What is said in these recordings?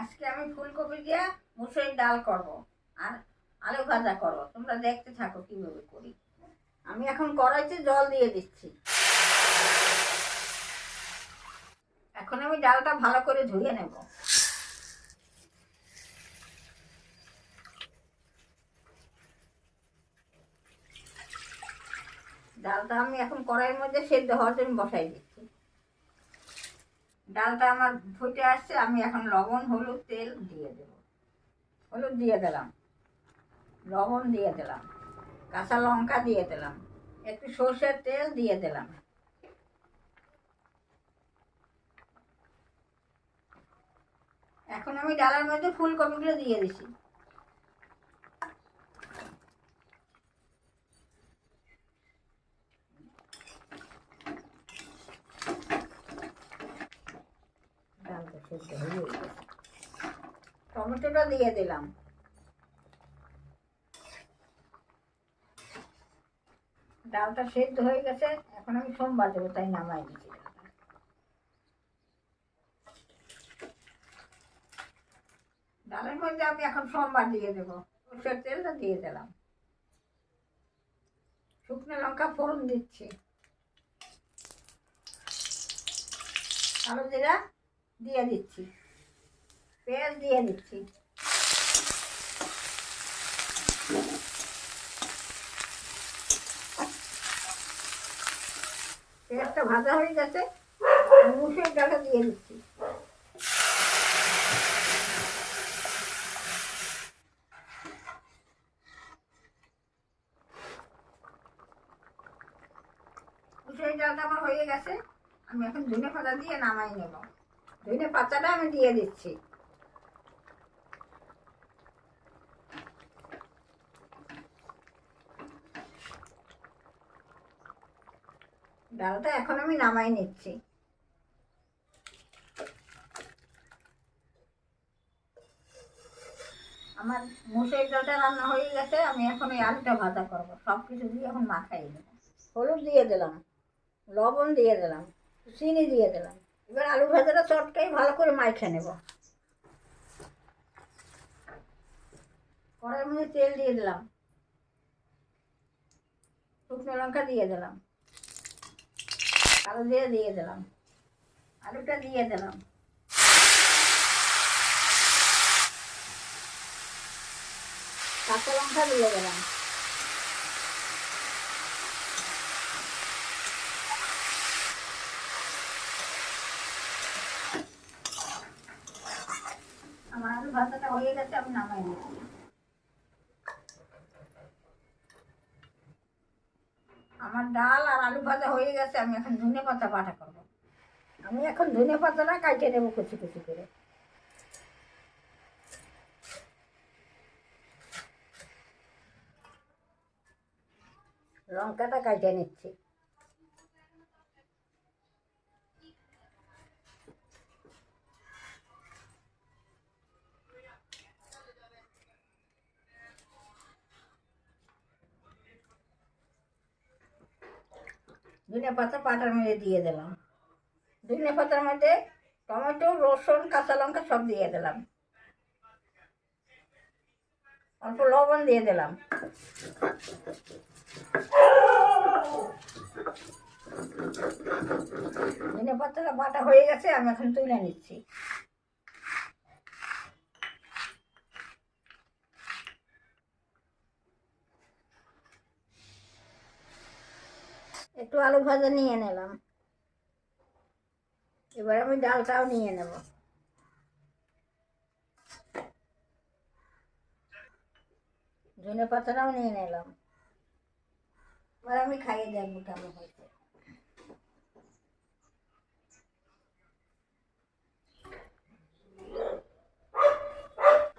আজকে আমি ফুলকপি দিয়ে মুসুরির ডাল করব আর আলু ভাজা করব। তোমরা দেখতে থাকো কীভাবে করি। আমি এখন কড়াইতে জল দিয়ে দিচ্ছি। এখন আমি ডালটা ভালো করে ধুয়ে নেব। ডালটা আমি এখন কড়াইয়ের মধ্যে সেদ্ধ হওয়ার জন্য বসাই দিচ্ছি। ডালটা আমার ফুটে আসছে, আমি এখন লবণ, হলুদ, তেল দিয়ে দেব। হলুদ দিয়ে দিলাম। লবণ দিয়ে দিলাম। কাঁচা লঙ্কা দিয়ে দিলাম। একটু সর্ষের তেল দিয়ে দিলাম। এখন আমি ডালের মধ্যে ফুলকপিগুলো দিয়ে দিছি ডালটা সেদ্ধ হয়ে গেছে টমেটোটা দিয়ে দিলাম। ডালটা সেদ্ধ হয়ে গেছে, এখন আমি তাই নামাই ডালের মধ্যে আমি এখন সোমবার দিয়ে দেবো, সরষের তেলটা দিয়ে দিলাম। শুকনো লঙ্কা ফোড়ন দিচ্ছি। কালো জিরা দিয়ে দিচ্ছি। পেঁয়াজ দিয়ে দিচ্ছি। পেঁয়াজটা ভাজা হয়ে গেছে, মুসুর ডালটা দিয়ে দিচ্ছি। মুসুর ডালটা আমার হয়ে গেছে, আমি এখন ধনে পাতা দিয়ে নামাই নেব। ধনে পাতাটা আমি দিয়ে দিচ্ছি। ডালটা এখন আমি নামাই নিচ্ছি। আমার মুসুর ডালটা রান্না হয়ে গেছে, আমি এখন এই আলুটা ভাজা করব। সব কিছু দিয়ে এখন মাখাই দেবো হলুদ দিয়ে দিলাম, লবণ দিয়ে দিলাম, চিনি দিয়ে দিলাম। এবার আলু ভাজাটা চটকাই ভালো করে মাইখে নেব। কড়াইয়ের মধ্যে তেল দিয়ে দিলাম। শুকনো লঙ্কা দিয়ে দিলাম। কালো দিয়ে দিয়ে দিলাম। আলুটা দিয়ে দিলাম। কাঁচা লঙ্কা দিয়ে দিলাম আমার আলু ভাজাটা হয়ে গেছে, আমি নামাই নিচ্ছি আমার ডাল আর আলু ভাজা হয়ে গেছে, আমি এখন ধনে পাতা বাটা করব। আমি এখন ধনে পাতাটা কাটে নেব কুচি কুচি করে। লঙ্কাটা কাটে নিচ্ছি। ধনে পাতা পাটার মধ্যে দিয়ে দিলাম। ধনে পাতার মধ্যে টমেটো, রসুন, কাঁচা লঙ্কা সব দিয়ে দিলাম। অল্প লবণ দিয়ে দিলাম। ধনে পাতাটা বাটা হয়ে গেছে, আমি এখন তুলে নিচ্ছি। একটু আলু ভাজা নিয়ে নিলাম। এবার আমি ডালটাও নিয়ে নেব। ধনে পাতাটাও নিয়ে নিলাম। এবার আমি খাইয়ে দেখব কেমন হয়েছে।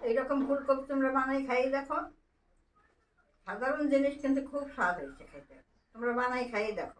এইরকম ফুলকপি তোমরা বানাই খাইয়ে দেখো। সাধারণ জিনিস কিন্তু খুব স্বাদ হয়েছে খেতে। তোমরা বানাই খাইয়ে দেখো।